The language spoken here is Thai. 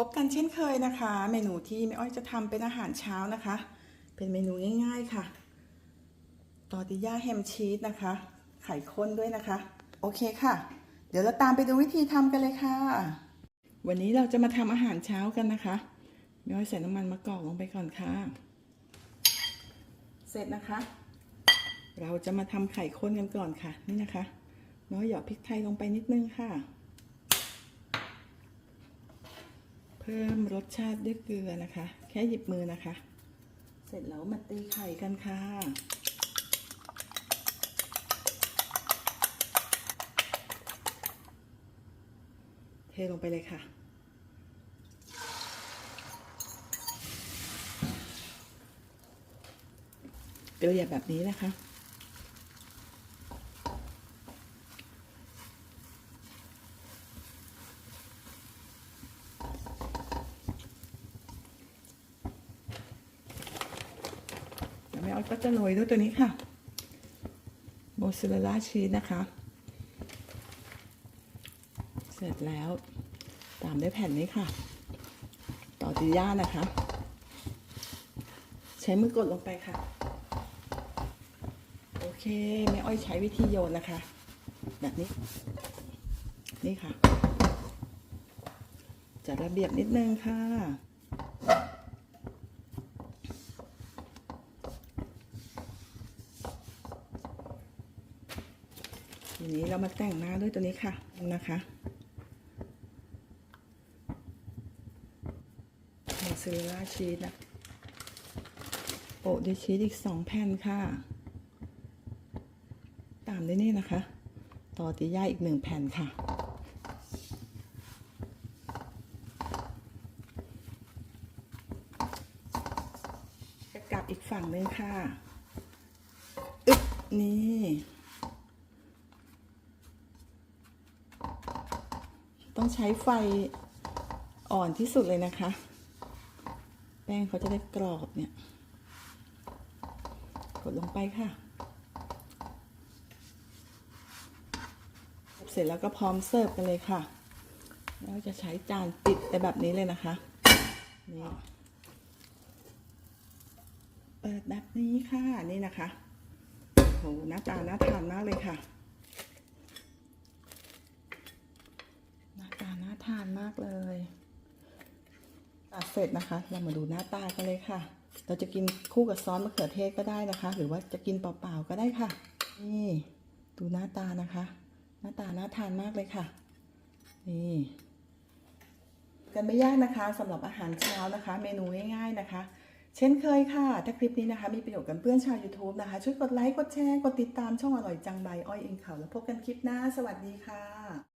พบกันเช่นเคยนะคะ เมนูที่แม่อ้อยจะทำเป็นอาหารเช้านะคะ เป็นเมนูง่าย ๆค่ะ ตอติย่าแฮมชีสนะคะ ไข่ข้นด้วยนะคะ โอเคค่ะ เดี๋ยวเราตามไปดูวิธีทำกันเลยค่ะ วันนี้เราจะมาทำอาหารเช้ากันนะคะแม่อ้อยใส่น้ำมันมะกอกลงไปก่อนค่ะ เสร็จนะคะ เราจะมาทำไข่ข้นกันก่อนค่ะ นี่นะคะน้อยหยอดพริกไทยลงไปนิดนึงค่ะ เพิ่มรสชาติด้วยเกลือนะคะ แค่หยิบมือนะคะ เสร็จแล้วมาตีไข่กันค่ะ เทลงไปเลยค่ะเกลี่แบบนี้นะคะ แล้วแม่ ออยก็จะโรยด้วยตัวนี้ค่ะโมซ a เรลล่าชีสนะคะ เสร็จแล้วตามด้วยแผ่นนี้ค่ะ ต่อติย่านะคะ ใช้มือกดลงไปค่ะ โอเคแม่อ้อยใช้วิธีโยนนะคะ แบบนี้ นี่ค่ะจัดระเบียบนิดนึงค่ะ ทีนี้เรามาแต่งหน้าด้วยตัวนี้ค่ะนะคะมอสซาเรลล่าชีสนะโปะด้วยชีสอีกสองแผ่นค่ะ ตามด้วยนี่นะคะ ต่อติย่าอีกหนึ่งแผ่นค่ะจะกลับอีกฝั่งหนึ่งค่ะ อึ๊บนี่ ต้องใช้ไฟอ่อนที่สุดเลยนะคะ แป้งเขาจะได้กรอบเนี่ย กดลงไปค่ะ เสร็จแล้วก็พร้อมเสิร์ฟกันเลยค่ะแล้วจะใช้จานปิดไปแบบนี้เลยนะคะ นี่เปิดแบบนี้ค่ะ นี่นะคะโหหน้าตาน่าทานมากเลยค่ะ หน้าตาน่า ทานมากเลยตัดเสร็จนะคะ เรามาดูหน้าตากันเลยค่ะ เราจะกินคู่กับซอสมะเขือเทศก็ได้นะคะ หรือว่าจะกินเปล่าๆก็ได้ค่ะ นี่ดูหน้าตานะคะ หน้าตาน่าทานมากเลยค่ะ นี่กันไม่ยากนะคะสำหรับอาหารเช้านะคะ เมนูง่าย ๆนะคะ เช่นเคยค่ะ ถ้าคลิปนี้นะคะ มีประโยชน์กับเพื่อนชาว YouTube นะคะ ช่วยกดไลค์กดแชร์กดติดตามช่องอร่อยจังใบอ้อยเองเขาแล้วพบกันคลิปหน้า สวัสดีค่ะ